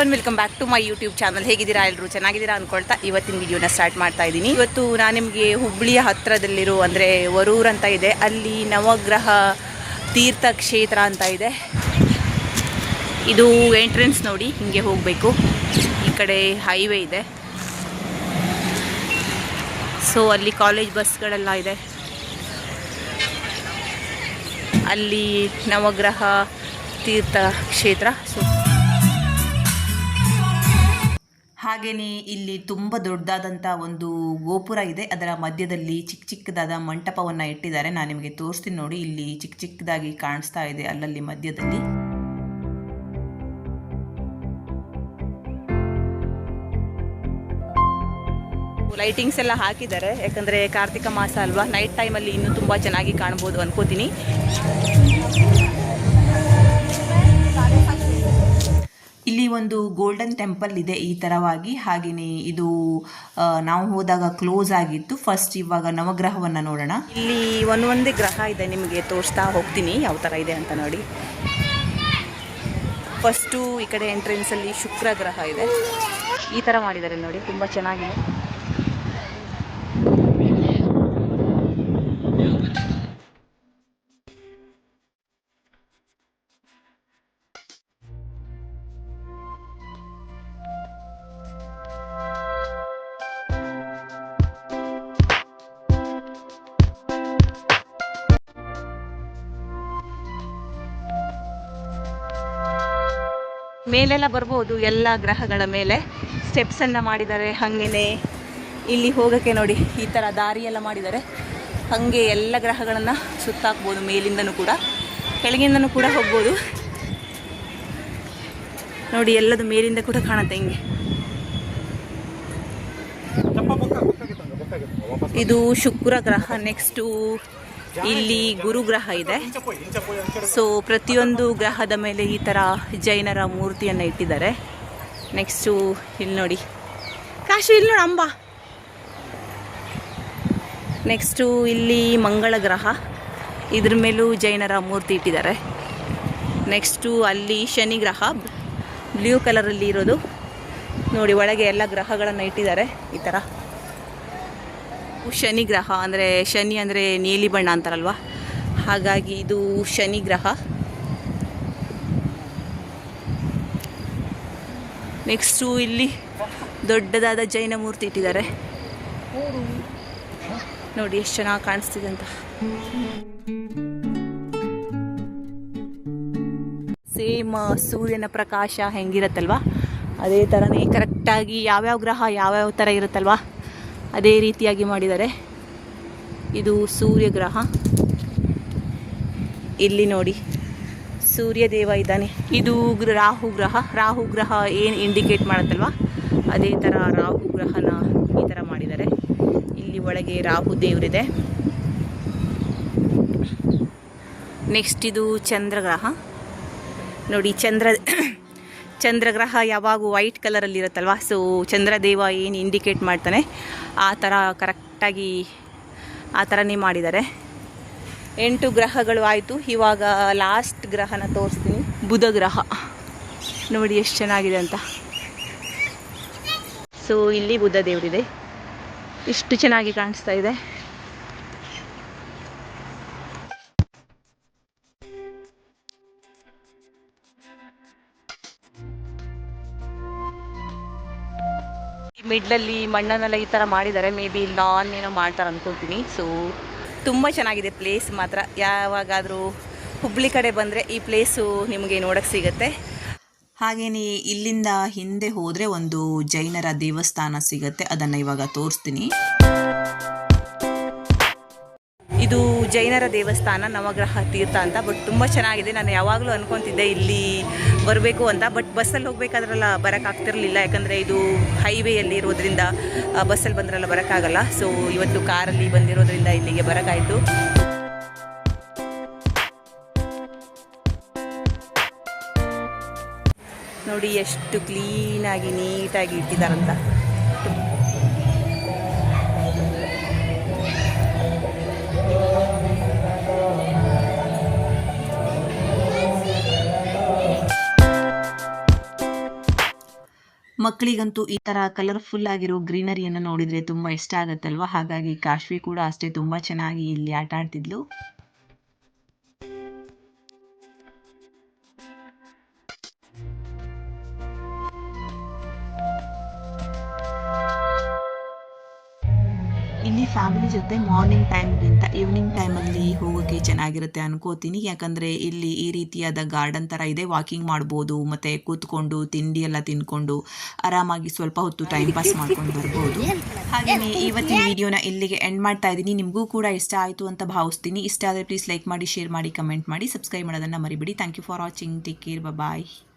One welcome back to my YouTube channel ಹೇಗಿದ್ದೀರಾ ಎಲ್ಲರೂ ಚೆನ್ನಾಗಿದ್ದೀರಾ ಅನ್ಕೊಳ್ತಾ ಇವತ್ತಿನ ವಿಡಿಯೋನ ಸ್ಟಾರ್ಟ್ ಮಾಡ್ತಾ ಇದ್ದೀನಿ. ಇವತ್ತು ನಾನು ನಿಮಗೆ ಹುಬ್ಳಿಯ ಹತ್ತಿರದಲ್ಲಿರೋ ಅಂದರೆ ವರೂರ್ ಅಂತ ಇದೆ. ಅಲ್ಲಿ ನವಗ್ರಹ ತೀರ್ಥ ಕ್ಷೇತ್ರ ಅಂತ ಇದೆ. ಇದು ಎಂಟ್ರೆನ್ಸ್ ನೋಡಿ, ಹಿಂಗೆ ಹೋಗಬೇಕು. ಈ ಕಡೆ ಹೈವೇ ಇದೆ. ಸೊ ಅಲ್ಲಿ ಕಾಲೇಜ್ ಬಸ್ಗಳೆಲ್ಲ ಇದೆ. ಅಲ್ಲಿ ನವಗ್ರಹ ತೀರ್ಥ ಕ್ಷೇತ್ರ. ಸೊ ಹಾಗೆಯೇ ಇಲ್ಲಿ ತುಂಬ ದೊಡ್ಡದಾದಂಥ ಒಂದು ಗೋಪುರ ಇದೆ. ಅದರ ಮಧ್ಯದಲ್ಲಿ ಚಿಕ್ಕ ಚಿಕ್ಕದಾದ ಮಂಟಪವನ್ನು ಇಟ್ಟಿದ್ದಾರೆ. ನಾನು ನಿಮಗೆ ತೋರಿಸ್ತೀನಿ ನೋಡಿ. ಇಲ್ಲಿ ಚಿಕ್ಕ ಚಿಕ್ಕದಾಗಿ ಕಾಣಿಸ್ತಾ ಇದೆ ಅಲ್ಲಲ್ಲಿ ಮಧ್ಯದಲ್ಲಿ. ಲೈಟಿಂಗ್ಸ್ ಎಲ್ಲ ಹಾಕಿದ್ದಾರೆ. ಯಾಕಂದರೆ ಕಾರ್ತಿಕ ಮಾಸ ಅಲ್ವಾ? ನೈಟ್ ಟೈಮಲ್ಲಿ ಇನ್ನೂ ತುಂಬ ಚೆನ್ನಾಗಿ ಕಾಣ್ಬೋದು ಅನ್ಕೋತೀನಿ. ಇಲ್ಲಿ ಒಂದು ಗೋಲ್ಡನ್ ಟೆಂಪಲ್ ಇದೆ ಈ ಥರವಾಗಿ ಹಾಗೆಯೇ ಇದು ನಾವು ಹೋದಾಗ ಕ್ಲೋಸ್ ಆಗಿತ್ತು. ಫಸ್ಟ್ ಇವಾಗ ನವಗ್ರಹವನ್ನು ನೋಡೋಣ. ಇಲ್ಲಿ ಒಂದೊಂದೇ ಗ್ರಹ ಇದೆ ನಿಮಗೆ ತೋರಿಸ್ತಾ ಹೋಗ್ತೀನಿ ಯಾವ ಥರ ಇದೆ ಅಂತ ನೋಡಿ. ಫಸ್ಟು ಈ ಕಡೆ ಎಂಟ್ರೆನ್ಸಲ್ಲಿ ಶುಕ್ರ ಗ್ರಹ ಇದೆ. ಈ ಥರ ಮಾಡಿದ್ದಾರೆ ನೋಡಿ, ತುಂಬ ಚೆನ್ನಾಗಿದೆ. ಮೇಲೆಲ್ಲ ಬರ್ಬೋದು ಎಲ್ಲ ಗ್ರಹಗಳ ಮೇಲೆ. ಸ್ಟೆಪ್ಸನ್ನು ಮಾಡಿದ್ದಾರೆ ಹಾಗೇನೆ ಇಲ್ಲಿ ಹೋಗೋಕ್ಕೆ ನೋಡಿ ಈ ಥರ ದಾರಿಯೆಲ್ಲ ಮಾಡಿದ್ದಾರೆ. ಹಾಗೆ ಎಲ್ಲ ಗ್ರಹಗಳನ್ನು ಸುತ್ತಾಕ್ಬೋದು ಮೇಲಿಂದನೂ ಕೂಡ. ಕೆಳಗಿಂದನೂ ಕೂಡ ಹೋಗ್ಬೋದು. ನೋಡಿ ಎಲ್ಲದು ಮೇಲಿಂದ ಕೂಡ ಕಾಣುತ್ತೆ ಹಿಂಗೆ. ಇದು ಶುಕ್ರ ಗ್ರಹ ನೆಕ್ಸ್ಟು ಇಲ್ಲಿ ಗುರು ಗ್ರಹ ಇದೆ. ಸೊ ಪ್ರತಿಯೊಂದು ಗ್ರಹದ ಮೇಲೆ ಈ ಥರ ಜೈನರ ಮೂರ್ತಿಯನ್ನು ಇಟ್ಟಿದ್ದಾರೆ. ನೆಕ್ಸ್ಟು ಇಲ್ಲಿ ನೋಡಿ. ಕಾಶಿ, ಇಲ್ಲಿ ನೋಡಿ ಅಂಬ. ನೆಕ್ಸ್ಟು ಇಲ್ಲಿ ಮಂಗಳ ಗ್ರಹ. ಇದ್ರ ಮೇಲೂ ಜೈನರ ಮೂರ್ತಿ ಇಟ್ಟಿದ್ದಾರೆ. ನೆಕ್ಸ್ಟು ಅಲ್ಲಿ ಶನಿ ಗ್ರಹ. ಬ್ಲೂ ಕಲರಲ್ಲಿ ಇರೋದು. ನೋಡಿ, ಒಳಗೆ ಎಲ್ಲ ಗ್ರಹಗಳನ್ನು ಇಟ್ಟಿದ್ದಾರೆ ಈ ಥರ ಶನಿ ಗ್ರಹ, ಅಂದರೆ ಶನಿ ಅಂದರೆ ನೀಲಿ ಬಣ್ಣ ಅಂತಾರಲ್ವ? ಹಾಗಾಗಿ ಇದು ಶನಿ ಗ್ರಹ. ನೆಕ್ಸ್ಟು ಇಲ್ಲಿ ದೊಡ್ಡದಾದ ಜೈನ ಮೂರ್ತಿ ಇಟ್ಟಿದ್ದಾರೆ. ನೋಡಿ ಎಷ್ಟು ಚೆನ್ನಾಗಿ ಕಾಣಿಸ್ತಿದೆ ಅಂತ. ಸೇಮ್ ಸೂರ್ಯನ ಪ್ರಕಾಶ ಹೆಂಗಿರತ್ತಲ್ವ? ಅದೇ ಥರನೇ ಕರೆಕ್ಟಾಗಿ ಯಾವ್ಯಾವ ಗ್ರಹ ಯಾವ್ಯಾವ ಥರ ಇರುತ್ತಲ್ವ? ಅದೇ ರೀತಿಯಾಗಿ ಮಾಡಿದ್ದಾರೆ ಇದು ಸೂರ್ಯ ಗ್ರಹ ಇಲ್ಲಿ ನೋಡಿ ಸೂರ್ಯ ದೇವ ಇದ್ದಾನೆ. ಇದು ರಾಹು ಗ್ರಹ. ರಾಹು ಗ್ರಹ ಏನು ಇಂಡಿಕೇಟ್ ಮಾಡುತ್ತಲ್ವ? ಅದೇ ಥರ ರಾಹು ಗ್ರಹನ ಈ ಥರ ಮಾಡಿದ್ದಾರೆ ಇಲ್ಲಿ ಒಳಗೆ ರಾಹು ದೇವರಿದೆ. ನೆಕ್ಸ್ಟ್ ಇದು ಚಂದ್ರಗ್ರಹ. ನೋಡಿ, ಚಂದ್ರ, ಚಂದ್ರಗ್ರಹ ಯಾವಾಗ ವೈಟ್ ಕಲರಲ್ಲಿರುತ್ತಲ್ವ ಸೊ ಚಂದ್ರದೇವ ಏನು ಇಂಡಿಕೇಟ್ ಮಾಡ್ತಾನೆ? ಆ ಥರ ಕರೆಕ್ಟಾಗಿ ಆ ಥರನೇ ಮಾಡಿದ್ದಾರೆ. ಎಂಟು ಗ್ರಹಗಳು ಆಯಿತು. ಇವಾಗ ಲಾಸ್ಟ್ ಗ್ರಹನ ತೋರಿಸ್ತೀನಿ. ಬುಧ ಗ್ರಹ. ನೋಡಿ ಎಷ್ಟು ಚೆನ್ನಾಗಿದೆ ಅಂತ. ಸೊ ಇಲ್ಲಿ ಬುದ್ಧ ದೇವರಿದೆ. ಇಷ್ಟು ಚೆನ್ನಾಗಿ ಕಾಣಿಸ್ತಾ ಇದೆ. ಮಿಡ್ಲಲ್ಲಿ ಮಣ್ಣನ್ನೆಲ್ಲ ಈ ಥರ ಮಾಡಿದ್ದಾರೆ. ಮೇ ಬಿ ಲಾನ್ ಏನೋ ಮಾಡ್ತಾರೆ ಅನ್ಕೊಳ್ತೀನಿ. ಸೊ ತುಂಬ ಚೆನ್ನಾಗಿದೆ ಪ್ಲೇಸ್ ಮಾತ್ರ. ಯಾವಾಗಾದರೂ ಹುಬ್ಳಿ ಕಡೆ ಬಂದರೆ ಈ ಪ್ಲೇಸು ನಿಮಗೆ ನೋಡೋಕ್ಕೆ ಸಿಗುತ್ತೆ. ಹಾಗೆಯೇ ಇಲ್ಲಿಂದ ಹಿಂದೆ ಹೋದರೆ ಒಂದು ಜೈನರ ದೇವಸ್ಥಾನ ಸಿಗುತ್ತೆ. ಅದನ್ನು ಇವಾಗ ತೋರಿಸ್ತೀನಿ. ಇದು ಜೈನರ ದೇವಸ್ಥಾನ, ನವಗ್ರಹ ತೀರ್ಥ ಅಂತ ಬಟ್ ತುಂಬ ಚೆನ್ನಾಗಿದೆ. ನಾನು ಯಾವಾಗಲೂ ಅನ್ಕೊತಿದ್ದೆ ಇಲ್ಲಿ ಬರಬೇಕು ಅಂತ ಬಟ್ ಬಸ್ಸಲ್ಲಿ ಹೋಗ್ಬೇಕಾದ್ರೆಲ್ಲ ಬರೋಕ್ಕಾಗ್ತಿರ್ಲಿಲ್ಲ ಯಾಕಂದರೆ ಇದು ಹೈವೇಯಲ್ಲಿ ಇರೋದ್ರಿಂದ ಬಸ್ಸಲ್ಲಿ ಬಂದ್ರೆಲ್ಲ ಬರೋಕ್ಕಾಗಲ್ಲ. ಸೊ ಇವತ್ತು ಕಾರಲ್ಲಿ ಬಂದಿರೋದ್ರಿಂದ ಇಲ್ಲಿಗೆ ಬರೋಕ್ಕಾಯಿತು. ನೋಡಿ, ಎಷ್ಟು ಕ್ಲೀನಾಗಿ ನೀಟಾಗಿ ಇಟ್ಟಿದ್ದಾರಂತ. ಮಕ್ಕಳಿಗಂತೂ ಈ ಥರ ಕಲರ್ಫುಲ್ ಆಗಿರೋ ಗ್ರೀನರಿಯನ್ನು ನೋಡಿದರೆ ತುಂಬ ಇಷ್ಟ ಆಗುತ್ತಲ್ವ? ಹಾಗಾಗಿ ಕಾಶ್ವಿ ಕೂಡ ಅಷ್ಟೇ ತುಂಬ ಚೆನ್ನಾಗಿ ಇಲ್ಲಿ ಆಟ ಆಡ್ತಿದ್ಲು ಫ್ಯಾಮಿಲಿ ಜೊತೆ ಮಾರ್ನಿಂಗ್ ಟೈಮ್ಗಿಂತ ಈವ್ನಿಂಗ್ ಟೈಮಲ್ಲಿ ಹೋಗೋಕೆ ಚೆನ್ನಾಗಿರುತ್ತೆ ಅನ್ಕೋತೀನಿ. ಯಾಕಂದರೆ ಇಲ್ಲಿ ಈ ರೀತಿಯಾದ ಗಾರ್ಡನ್ ಥರ ಇದೆ. ವಾಕಿಂಗ್ ಮಾಡ್ಬೋದು, ಮತ್ತು ಕೂತ್ಕೊಂಡು ತಿಂಡಿ ಎಲ್ಲ ತಿನ್ಕೊಂಡು ಆರಾಮಾಗಿ ಸ್ವಲ್ಪ ಹೊತ್ತು ಟೈಮ್ ಪಾಸ್ ಮಾಡ್ಕೊಂಡು ಬರ್ಬೋದು. ಹಾಗೆಯೇ ಇವತ್ತಿನ ವಿಡಿಯೋನ ಇಲ್ಲಿಗೆ ಎಂಡ್ ಮಾಡ್ತಾ ಇದ್ದೀನಿ. ನಿಮಗೂ ಕೂಡ ಇಷ್ಟ ಆಯಿತು ಅಂತ ಭಾವಿಸ್ತೀನಿ. ಇಷ್ಟ ಆದರೆ ಪ್ಲೀಸ್ ಲೈಕ್ ಮಾಡಿ ಶೇರ್ ಮಾಡಿ ಕಮೆಂಟ್ ಮಾಡಿ ಸಬ್ಸ್ಕ್ರೈಬ್ ಮಾಡೋದನ್ನು ಮರಿಬೇಡಿ. Thank you for watching take care bye